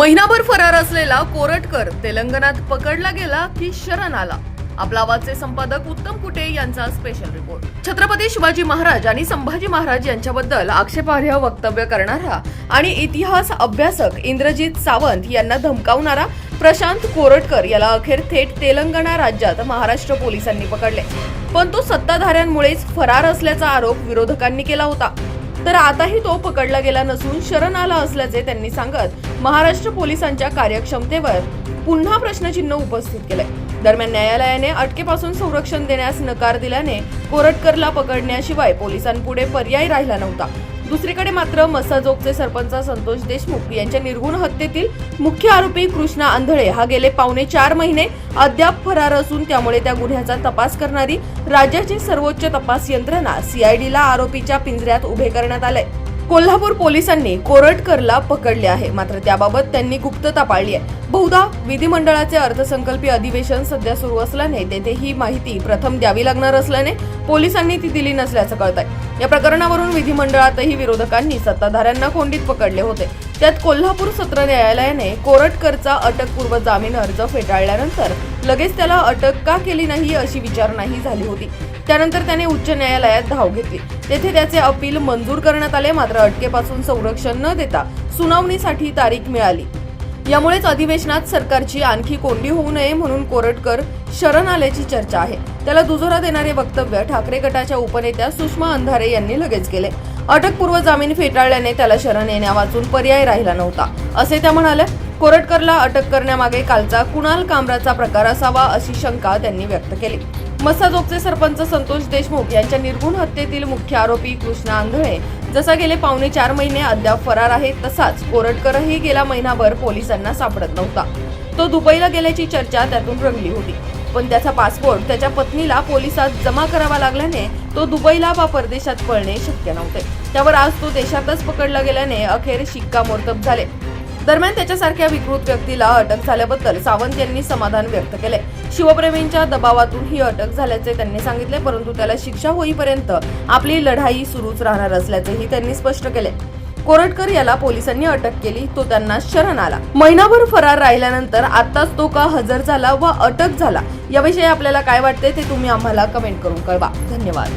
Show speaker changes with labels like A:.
A: महिनाभर फरार असलेला कोरटकर तेलंगणात पकडला गेला की शरण आला. आपला आवाजचे संपादक उत्तम कुटे यांचा स्पेशल रिपोर्ट छत्रपती शिवाजी महाराज आणि संभाजी महाराज यांच्याबद्दल आक्षेपार्ह वक्तव्य करणारा आणि इतिहास अभ्यासक इंद्रजित सावंत यांना धमकावणारा प्रशांत कोरटकर याला अखेर थेट तेलंगणा राज्यात महाराष्ट्र पोलिसांनी पकडले. पण तो सत्ताधाऱ्यांमुळेच फरार असल्याचा आरोप विरोधकांनी केला होता. तर आताही तो पकडला गेला नसून शरण आला असल्याचे त्यांनी सांगत महाराष्ट्र पोलिसांच्या कार्यक्षमतेवर पुन्हा प्रश्नचिन्ह उपस्थित केले दरम्यान न्यायालयाने अटकेपासून संरक्षण देण्यास नकार दिल्याने कोरटकरला पकडण्याशिवाय पोलिसांपुढे पर्याय राहिला नव्हता. दुसरीकडे मात्र मसाजोगचे सरपंच संतोष देशमुख यांच्या निर्गुण हत्येतील मुख्य आरोपी कृष्णा आंधळे. हा गेले पावणे चार महिने अद्याप फरार असून त्यामुळे त्या गुन्ह्याचा तपास करणारी राज्याची सर्वोच्च तपास यंत्रणा सीआयडीला आरोपीच्या पिंजऱ्यात उभे करण्यात आले कोल्हापूर पोलिसांनी कोरटकरला पकडले आहे. मात्र त्याबाबत त्यांनी गुप्तता पाळली आहे. बहुधा विधिमंडळाचे अर्थसंकल्पीय अधिवेशन सध्या सुरू असल्याने तेथे ही माहिती प्रथम द्यावी लागणार असल्याने पोलिसांनी ती दिली नसल्याचं कळत आहे या प्रकरणावरून विधिमंडळातही विरोधकांनी सत्ताधाऱ्यांना कोंडीत पकडले होते. त्यात कोल्हापूर सत्र न्यायालयाने कोरटकरचा अटकपूर्व जामीन अर्ज फेटाळल्यानंतर लगेच त्याला अटक का केली नाही अशी विचारणाही झाली होती. त्यानंतर त्याने उच्च न्यायालयात धाव घेतली. तेथे त्याचे अपील मंजूर करण्यात आले मात्र अटकेपासून संरक्षण न देता सुनावणीसाठी तारीख मिळाली. यामुळेच अधिवेशनात सरकारची आणखी कोंडी होऊ नये म्हणून कोरटकर शरण आल्याची चर्चा आहे. त्याला दुजोरा देणारे वक्तव्य ठाकरे गटाच्या उपनेत्या सुषमा अंधारे यांनी लगेच केले. अटकपूर्व जामीन फेटाळल्याने त्याला शरण येण्यावाचून पर्याय राहिला नव्हता. असे त्या म्हणाल्या कोरटकरला अटक करण्यामागे कालचा कुणाल कामराचा प्रकार असावा अशी शंका त्यांनी व्यक्त केली. मसाजोगचे सरपंच संतोष देशमुख यांच्या निर्गुण हत्येतील मुख्य आरोपी कृष्णा आंधळे जसा गेले पावणे चार महिने अद्याप फरार आहे तसाच कोरटकरही गेला महिनाभर पोलिसांना सापडत नव्हता. तो दुबईला गेल्याची चर्चा त्यातून रंगली होती. पण त्याचा पासपोर्ट त्याच्या पत्नीला पोलिसात जमा करावा लागल्याने तो दुबईला वा परदेशात पळणे शक्य नव्हते. त्यावर आज तो देशातच पकडला गेल्याने अखेर शिक्कामोर्तब झाले. दरम्यान त्याच्यासारख्या विकृत व्यक्तीला अटक झाल्याबद्दल सावंत यांनी समाधान व्यक्त केले. शिवप्रेमींच्या दबावातून ही अटक झाल्याचे त्यांनी सांगितले परंतु त्याला शिक्षा होईपर्यंत आपली लढाई सुरूच राहणार असल्याचेही त्यांनी स्पष्ट केले. कोरटकर याला पोलिसांनी अटक केली तो त्यांना शरण आला. महिनाभर फरार राहिल्यानंतर आताच तो का हजर झाला व अटक झाला? याविषयी आपल्याला काय वाटते ते तुम्ही आम्हाला कमेंट करून कळवा. धन्यवाद.